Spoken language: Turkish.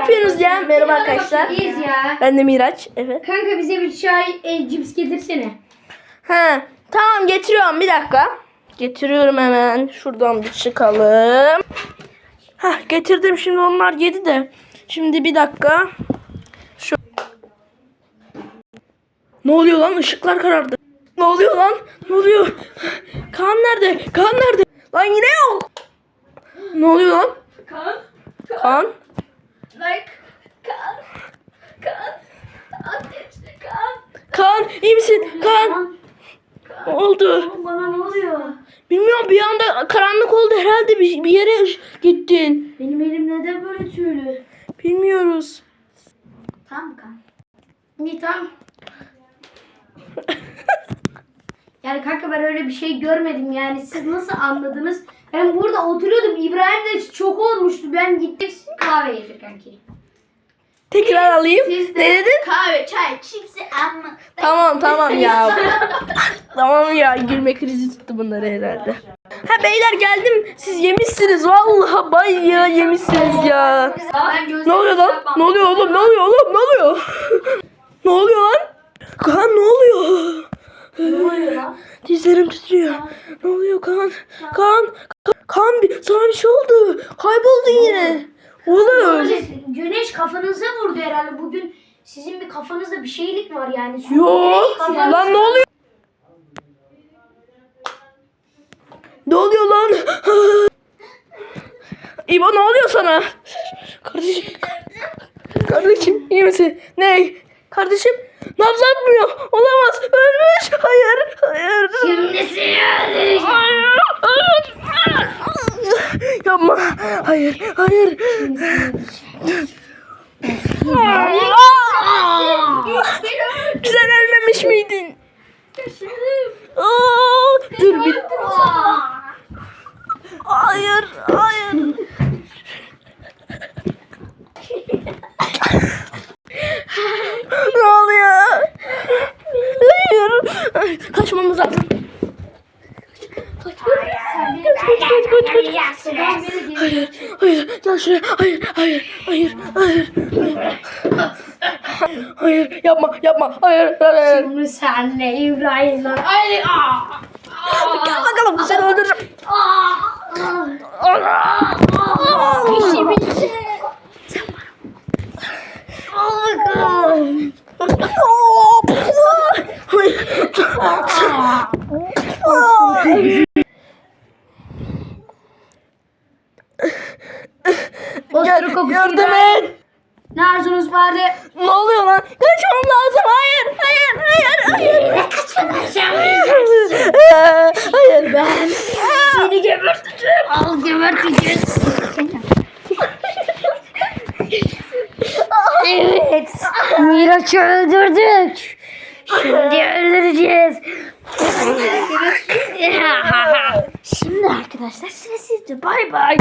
yapıyorsunuz ya? Merhaba arkadaşlar. İyiyiz ya. Ben de Miraç. Evet. Kanka bize bir çay, e, cips getirsene. Ha, tamam getiriyorum bir dakika. Getiriyorum hemen. Şuradan bir çıkalım. Hah getirdim şimdi onlar yedi de. Şimdi bir dakika. Şu... Ne oluyor lan? Işıklar karardı. Ne oluyor lan? Ne oluyor? Kaan nerede? Kaan nerede? Lan yine yok. Ne oluyor lan? Kan, Kaan? Like, kan, kan, ateş, kan. Kaan iyi misin? Kaan. Ne oldu? Bana ne oluyor? Bilmiyorum bir anda karanlık oldu herhalde bir, bir yere gittin. Benim elim neden böyle tüylü? Bilmiyoruz. Tamam kan. İyi tamam. yani kanka ben öyle bir şey görmedim yani siz nasıl anladınız? Ben burada oturuyordum İbrahim de çok olmuştu ben gittim kahve getir kanki. Tekrar alayım. Siz de Ne dedin? kahve, çay, çipsi amma. Tamam tamam ya. tamam ya gülme krizi tuttu bunları herhalde. Ha beyler geldim. Siz yemişsiniz vallahi bay ya yemişsiniz ya. Ne oluyor lan? Ne oluyor oğlum? Ne oluyor oğlum? Ne oluyor lan? Kaan ne oluyor? Ne oluyor lan? Dizlerim titriyor. Kaan? Kaan, Ka- Kaan bir, sana bir şey oldu. Kayboldun yine. Oğlum. Güneş kafanıza vurdu herhalde. Bugün sizin bir kafanızda bir şeylik var yani. Yok. Kafanız- Lan ne oluyor? Ne oluyor lan? İbo ne oluyor sana? Kardeşim. Kardeşim iyi misin? Ne? Kardeşim nabız atmıyor. Olamaz. Ölmüş. Hayır. Hayır. Şimdi seni öldüreceğim. Hayır. Hayır. Yapma. Hayır. Hayır. Sen ölmemiş miydin? Aa, dur bir. Hayır, hayır. ne oluyor? Hayır. Ay, Kaçmamız lazım. Kaç, kaç, kaç, kaç, kaç. Hayır, gel şuraya. Hayır, hayır, hayır, hayır, hayır. Hayır, yapma, yapma. Hayır, hayır. Şimdi senle İbrahim'le. Ay, aa. Gel bakalım, seni öldürürüm. İşi bitti. Osuruk kokusu Yardım İbrahim. et. Ne arzunuz vardı? Ne oluyor lan? Kaçmam lazım. Hayır, hayır, hayır, hayır. Kaçmadan hayır ben. Seni geberteceğim. Al geberteceğiz. evet. Miraç'ı öldürdük. Şimdi öldüreceğiz. Şimdi arkadaşlar sıra sizde. Bay bay.